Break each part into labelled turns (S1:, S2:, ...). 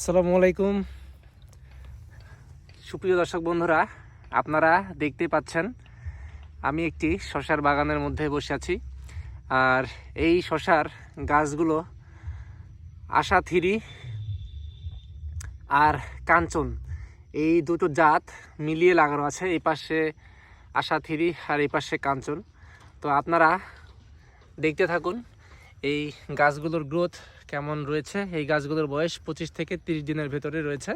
S1: আসসালামু আলাইকুম। সুপ্রিয় দর্শক বন্ধুরা, আপনারা দেখতে পাচ্ছেন, আমি একটি শশার বাগানের মধ্যে বসে আছি। আর এই শশার গাছগুলো আশা থিরি আর কাঞ্চন, এই দুটো জাত মিলিয়ে লাগানো আছে, এই পাশে আশা থিরি আর এই পাশে কাঞ্চন। তো আপনারা দেখতে থাকুন এই গাছগুলোর গ্রোথ কেমন রয়েছে? এই গাছগুলোর বয়স পঁচিশ থেকে তিরিশ দিনের ভেতরে রয়েছে।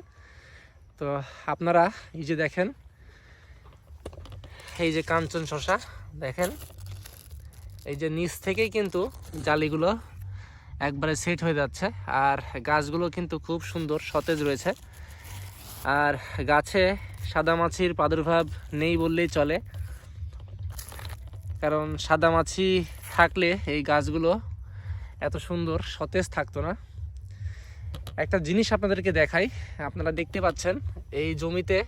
S1: তো আপনারা এই যে দেখেন, এই যে কাঞ্চন শশা দেখেন, এই যে নিচ থেকেই কিন্তু জালিগুলো একবারে সেট হয়ে যাচ্ছে। আর গাছগুলো কিন্তু খুব সুন্দর সতেজ রয়েছে। আর গাছে সাদামাছির প্রাদুর্ভাব নেই বললেই চলে। কারণ সাদামাছি থাকলে এই গাছগুলো এত সুন্দর, সতেজ থাকতো না। একটা জিনিস আপনাদেরকে দেখাই, আপনারা দেখতে পাচ্ছেন, এই জমিতে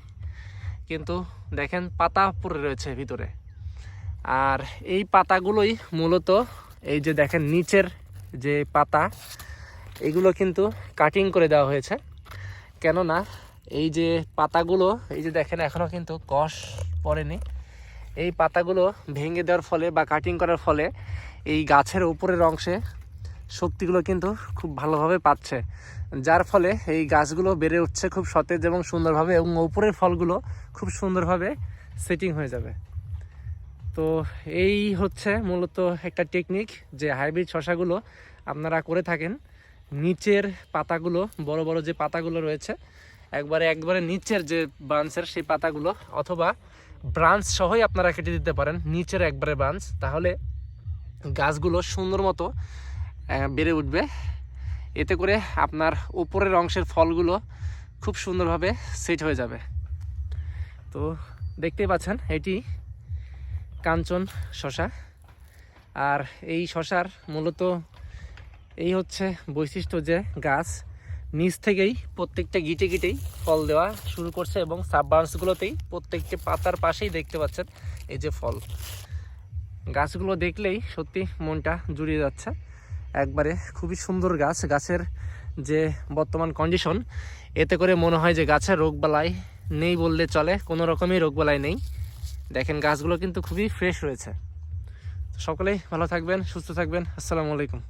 S1: কিন্তু দেখেন পাতা পড়ে রয়েছে ভিতরে। আর এই পাতাগুলোই মূলত এই যে দেখেন নিচের যে পাতা, এগুলো কিন্তু কাটিং করে দেওয়া হয়েছে। কেননা এই যে পাতাগুলো, এই যে দেখেন এখনও কিন্তু কষ পড়েনি। এই পাতাগুলো ভেঙে দেওয়ার ফলে বা কাটিং করার ফলে এই গাছের উপরের অংশে শক্তিগুলো কিন্তু খুব ভালোভাবে পাচ্ছে। যার ফলে এই গাছগুলো বেড়ে উঠছে খুব সতেজ এবং সুন্দরভাবে এবং ওপরের ফলগুলো খুব সুন্দরভাবে সেটিং হয়ে যাবে। তো এই হচ্ছে মূলত একটা টেকনিক যে হাইব্রিড শশাগুলো আপনারা করে থাকেন। নিচের পাতাগুলো, বড় বড় যে পাতাগুলো রয়েছে, একবারে একবারে নিচের যে ব্রাঞ্চের সেই পাতাগুলো অথবা ব্রাঞ্চ সহই আপনারা কেটে দিতে পারেন, নিচের একবারে ব্রাঞ্চ তাহলে গাছগুলো সুন্দর মতো বেড়ে উঠবে। এতে করে আপনার উপরের অংশের ফলগুলো খুব সুন্দরভাবে সেট হয়ে যাবে। তো দেখতেই পাচ্ছেন, এটি কাঞ্চন শশা। আর এই শশার মূলত এই হচ্ছে বৈশিষ্ট্য যে গাছ নিচ থেকেই প্রত্যেকটা গিটে গিটেই ফল দেওয়া শুরু করছে এবং সাব ব্রাঞ্চগুলোতেই প্রত্যেকটি পাতার পাশেই দেখতে পাচ্ছেন এই যে ফল। গাছগুলো দেখলেই সত্যি মনটা জুড়িয়ে যাচ্ছে। একবারে খুবই সুন্দর গাছ, গাছের যে বর্তমান কন্ডিশন এতে করে মনে হয় যে গাছের রোগবালাই নেই বললে চলে, কোনো রকমই রোগবালাই নেই। দেখেন গাছগুলো কিন্তু খুবই ফ্রেশ রয়েছে। সকলেই ভালো থাকবেন, সুস্থ থাকবেন, আসসালামু আলাইকুম।